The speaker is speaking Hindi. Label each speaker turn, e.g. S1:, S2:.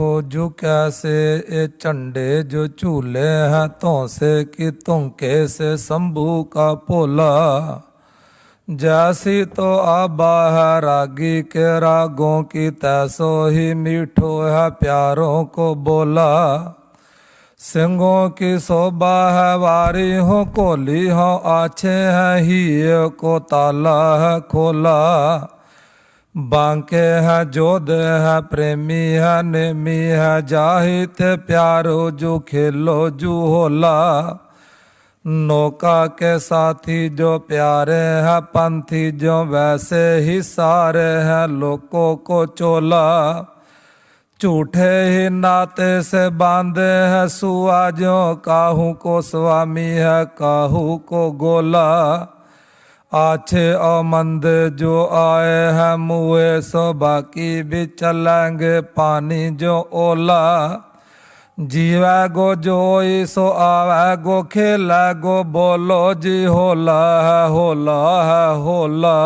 S1: देखो जो कैसे ए चंडे जो झूले हैं तो से कि तुमके से शंभू का पोला। जैसी तो आबा है रागी के रागों की, तैसो ही मीठो है प्यारों को बोला। सिंगों की शोभा है वारी हो, कोली हो, आछे है ही को ताला है खोला। बांके है जोध है, प्रेमी है, नेमी है, जाहित प्यारो, जो खेलो, जू होला। नौका के साथी जो प्यारे हैं, पंथी जो वैसे ही सारे हैं, लोगों को चोला। झूठे ही नाते से बांधे हैं सुआ जो काहू को स्वामी है, काहू को गोला। आछे और मंद जो आए हैं मुए सो बाकी भी चलेंगे पानी जो ओला जीवा गो जोई सो आवे गो खेला गो बोलो जी होला है होला है होला